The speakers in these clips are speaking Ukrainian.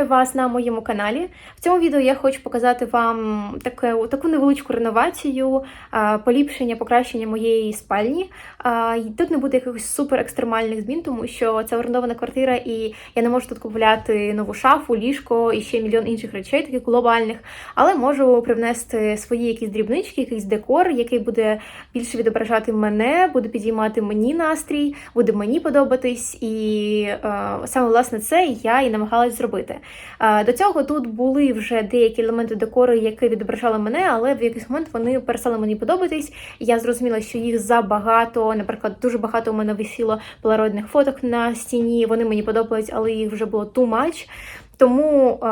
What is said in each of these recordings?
Вітаю вас на моєму каналі. В цьому відео я хочу показати вам таке, таку невеличку реновацію, поліпшення, покращення моєї спальні. Тут не буде якихось супер екстремальних змін, тому що це орендована квартира, і я не можу тут купувати нову шафу, ліжко і ще мільйон інших речей, таких глобальних. Але можу привнести свої якісь дрібнички, якийсь декор, який буде більше відображати мене, буде підіймати мені настрій, буде мені подобатись. І е, саме власне це я і намагалась зробити. До цього тут були вже деякі елементи декору, які відображали мене, але в якийсь момент вони перестали мені подобатись. Я зрозуміла, що їх забагато. Наприклад, дуже багато у мене висіло полароїдних фоток на стіні. Вони мені подобались, але їх вже було too much. Тому е,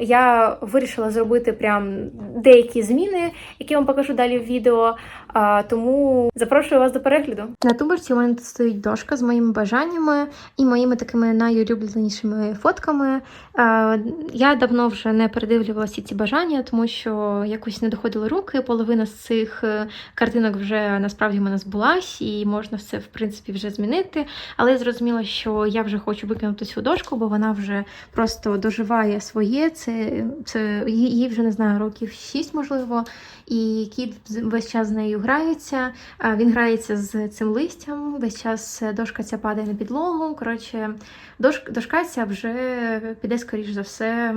я вирішила зробити прям деякі зміни, які я вам покажу далі в відео. Е, тому запрошую вас до перегляду. На туберці у мене тут стоїть дошка з моїми бажаннями і моїми такими найулюбленішими фотками. Е, я давно вже не передивлювалася ці бажання, тому що якось не доходили руки. Половина з цих е, картинок вже насправді в мене збулась, і можна все в принципі вже змінити. Але я зрозуміла, що я вже хочу викинути цю дошку, бо вона вже просто доживає своє. Це, це їй вже не знаю, років 6, можливо. І кіт весь час з нею грається. А Він грається з цим листям. Весь час дошка ця падає на підлогу. Коротше, дош, дошка ця вже піде, скоріш за все.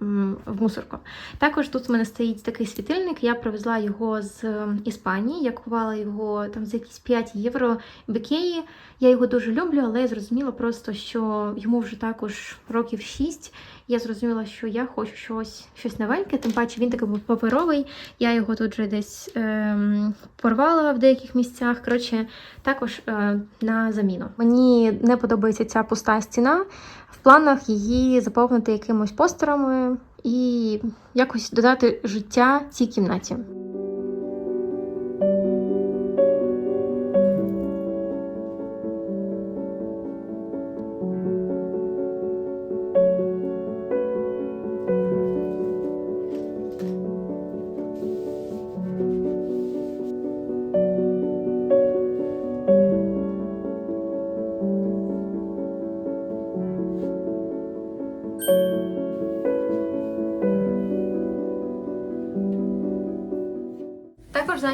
В мусорку. Також тут в мене стоїть такий світильник. Я привезла його з Іспанії. Я купувала його там за якісь 5 євро в Ікеї. Я його дуже люблю, але я зрозуміла просто, що йому вже також років 6. Я зрозуміла, що я хочу щось, щось новеньке, тим паче він такий був паперовий. Я його тут вже десь ем, порвала в деяких місцях. Коротше, також е, на заміну. Мені не подобається ця пуста стіна. В планах її заповнити якимось постерами і якось додати життя цій кімнаті.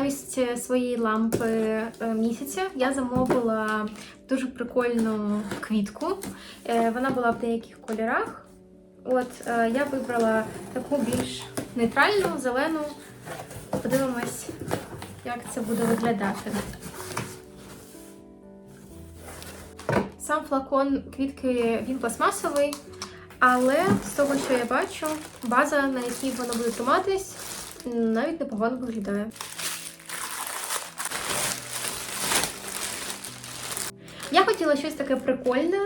Замість е, своєї лампи е, місяця я замовила дуже прикольну квітку. Е, Вона була в деяких кольорах. От я вибрала таку більш нейтральну, зелену. Подивимось, як це буде виглядати. Сам флакон квітки він пластмасовий, але з того, що я бачу, база, на якій воно буде триматись, навіть непогано виглядає. Я хотіла щось таке прикольне,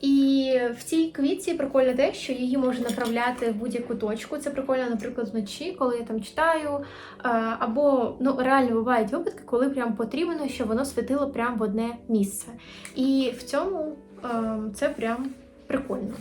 і в цій квітці прикольно те, що її можна направляти в будь-яку точку. Це прикольно, наприклад, вночі, коли я там читаю. е, Або ну реально бувають випадки, коли прям потрібно, щоб воно світило прямо в одне місце. І в цьому е, це прям прикольно.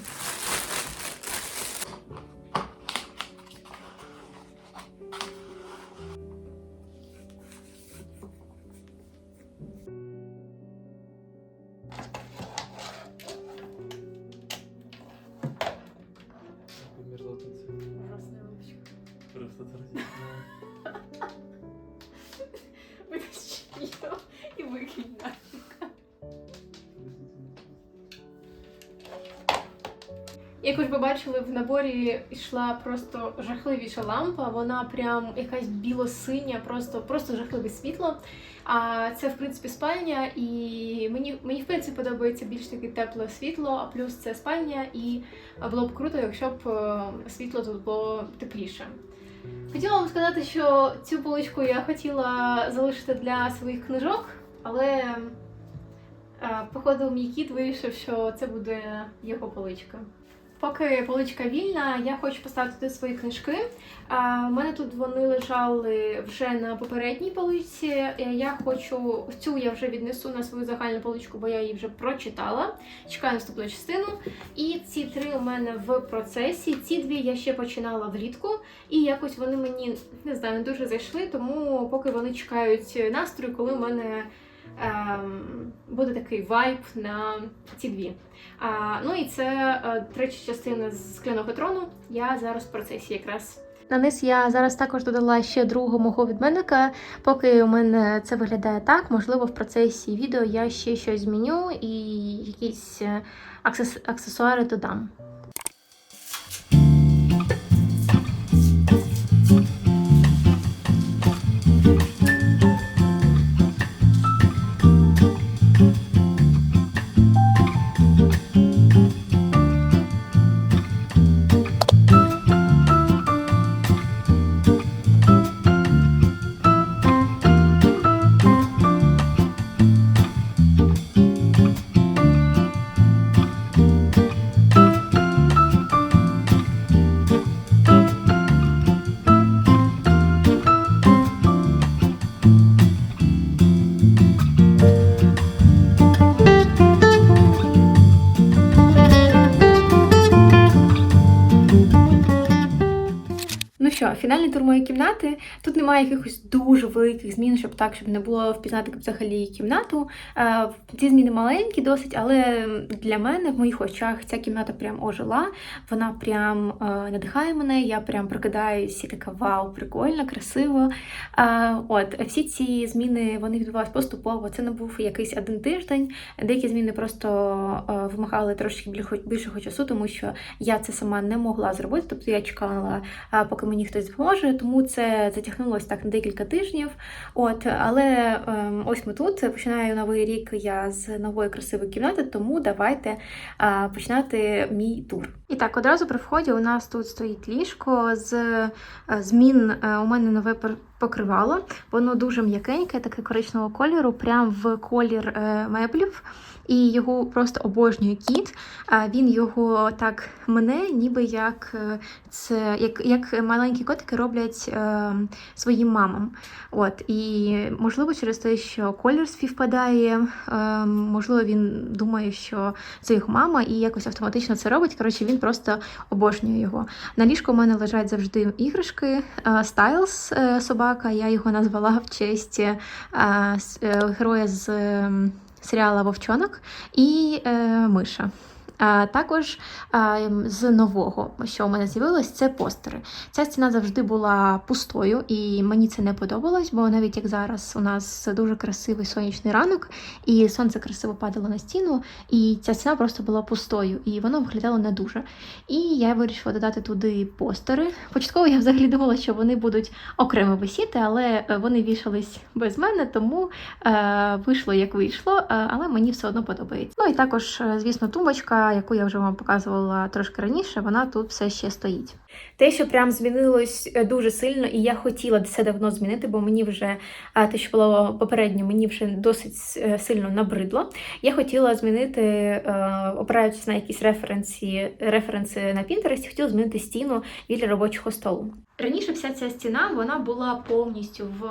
Як ви ж побачили, в наборі йшла просто жахливіша лампа. Вона прям якась біло-синя, просто, просто жахливе світло. А це, в принципі, спальня, і мені, мені в принципі подобається більш таке тепле світло, а плюс це спальня, і було б круто, якщо б е, світло тут було тепліше. Хотіла вам сказати, що цю поличку я хотіла залишити для своїх книжок, але е, походу мій кіт вирішив, що це буде його поличка. Поки поличка вільна, я хочу поставити туди свої книжки. У мене тут вони лежали вже на попередній поличці. Е, Я хочу цю я вже віднесу на свою загальну поличку, бо я її вже прочитала. Чекаю наступну частину. І ці три у мене в процесі. Ці дві я ще починала влітку, і якось вони мені не знаю, не дуже зайшли, тому поки вони чекають настрою, коли в мене буде такий вайб на ці дві. Ну і це е, третя частина з скляного трону. Я зараз в процесі якраз. На низ я зараз також додала ще другого мого відменника. Поки у мене це виглядає так, можливо, в процесі відео я ще щось зміню і якісь е, аксес- аксесуари додам. Фінальний тур моєї кімнати. Тут немає якихось дуже великих змін, щоб так, щоб не було впізнати взагалі кімнату. Е, Ці зміни маленькі досить, але для мене в моїх очах ця кімната прям ожила. Вона прям е, надихає мене. Я прям прокидаюсь така вау, прикольно, красиво. Е, От всі ці зміни вони відбувалися поступово. Це не був якийсь один тиждень. Деякі зміни просто вимагали трошки більшого часу, тому що я це сама не могла зробити. Тобто я чекала поки мені хтось допоможе, тому це затягнулося так на декілька тижнів. От, але ем, ось ми тут. Починаю новий рік я з нової красивої кімнати, тому давайте е, починати мій тур. І так, одразу при вході у нас тут стоїть ліжко з е, змін. е, У мене нове пер- покривало. Воно дуже м'якеньке, таке коричневого кольору, прям в колір е, меблів. І його просто обожнює кіт. А він його так мене, ніби як е, це як, як маленькі котики роблять е, своїм мамам. От і можливо, через те, що колір співпадає, е, можливо, він думає, що це його мама, і якось автоматично це робить. Коротше, він просто обожнює його. На ліжку у мене лежать завжди іграшки. Стайлз собака, я його назвала в честь е, е, героя з серіала Вовчонок і е, Миша. Також з нового, що у мене з'явилось, це постери. Ця стіна завжди була пустою, і мені це не подобалось, бо навіть як зараз у нас дуже красивий сонячний ранок, і сонце красиво падало на стіну, і ця стіна просто була пустою, і воно виглядало не дуже. І я вирішила додати туди постери. Початково я взагалі думала, що вони будуть окремо висіти, але е, вони вішались без мене, тому е, вийшло як вийшло, е, але мені все одно подобається. Ну і також, звісно, тумбочка, яку я вже вам показувала трошки раніше, вона тут все ще стоїть. Те, що прям змінилось е, дуже сильно, і я хотіла це давно змінити, бо мені вже те, що було попередньо, мені вже досить е, сильно набридло. Я хотіла змінити, е, опираючись на якісь референсі, референси на Pinterest, хотіла змінити стіну біля робочого столу. Раніше вся ця стіна вона була повністю в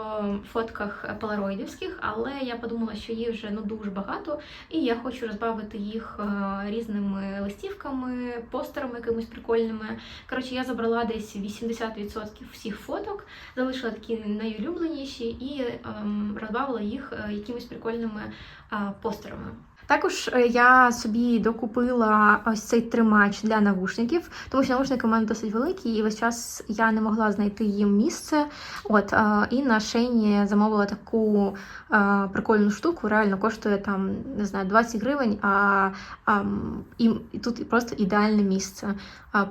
фотках полароїдівських, але я подумала, що їх вже ну дуже багато, і я хочу розбавити їх е, різними листівками, постерами якимись прикольними. Коротше, я забрала десь 80% всіх фоток, залишила такі найулюбленіші і ем, розбавила їх е, якимись прикольними постерами. Також е, я собі докупила ось цей тримач для навушників, тому що навушники у мене досить великі, і весь час я не могла знайти їм місце. От е, і на шейні замовила таку е, прикольну штуку. Реально коштує там не знаю 20 гривень. А, а і, тут просто ідеальне місце.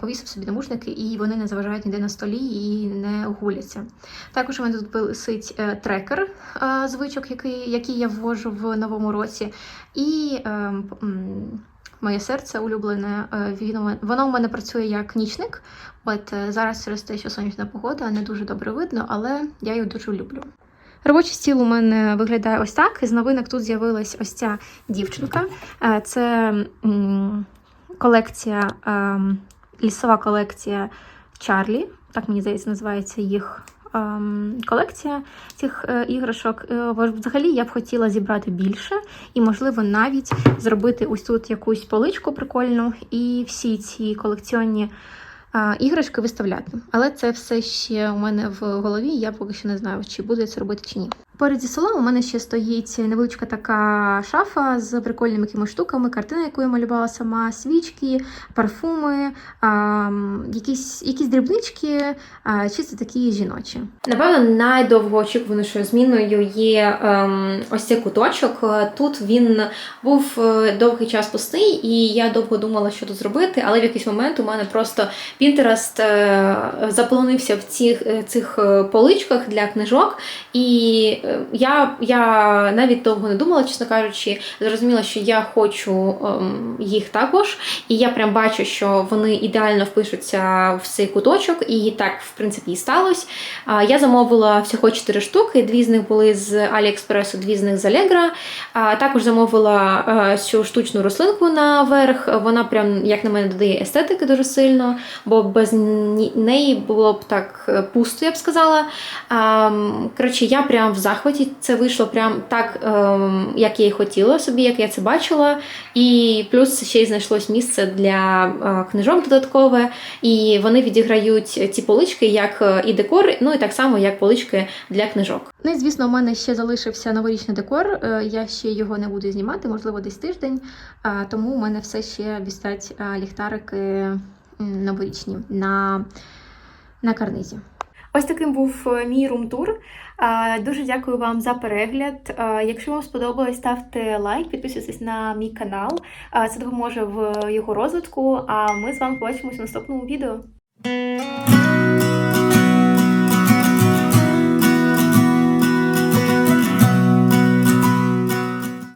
Повісив собі навушники, і вони не заважають ніде на столі і не гуляться. Також у мене тут висить е, трекер звичок, який, який я ввожу в новому році. І е, моє серце улюблене, е, воно у мене працює як нічник. От е, зараз через те, що сонячна погода не дуже добре видно, але я його дуже люблю. Робочий стіл у мене виглядає ось так. З новинок тут з'явилась ось ця дівчинка. Це колекція, ем, лісова колекція Чарлі. Так мені здається, називається їх ем, колекція цих е, іграшок. Е, Взагалі я б хотіла зібрати більше і, можливо, навіть зробити ось тут якусь поличку прикольну, і всі ці колекціонні а, іграшки виставляти. Але це все ще у мене в голові. Я поки що не знаю, чи буду я це робити чи ні. Поряд зі столом у мене ще стоїть невеличка така шафа з прикольними якимись штуками, картина, яку я малювала сама, свічки, парфуми, а, якісь, якісь дрібнички, а, чисто такі жіночі. Напевно, найдовгоочікуванішою зміною є ем, ось цей куточок. Тут він був е, довгий час пустий, і я довго думала, що тут зробити, але в якийсь момент у мене просто е, заполонився в цих, е, цих е, поличках для книжок. І я, я навіть довго не думала, чесно кажучи, зрозуміла, що я хочу ем, їх також. І я прям бачу, що вони ідеально впишуться в цей куточок, і так, в принципі, і сталося. Я замовила всього 4 штуки. Дві з них були з AliExpress, дві з них з Allegro. Також замовила е, цю штучну рослинку наверх. Вона прям, як на мене, додає естетики дуже сильно, бо без неї було б так е, пусто, я б сказала. Коротше, я прям в захваті. Це вийшло прям так, ем, як я і хотіла собі, як я це бачила. І плюс ще й знайшлось місце для е, книжок додаткове, і вони відіграють ці полички як е, і декор, ну і так само як полички для книжок. Ну і звісно, у мене ще залишився новорічний декор. Е, Я ще його не буду знімати, можливо, десь тиждень. Тому у мене все ще вістать а, ліхтарики новорічні на, на карнизі. Ось таким був е, мій рум-тур. Дуже дякую вам за перегляд. Якщо вам сподобалось, ставте лайк, підписуйтесь на мій канал. Це допоможе в його розвитку. А ми з вами побачимось в наступному відео.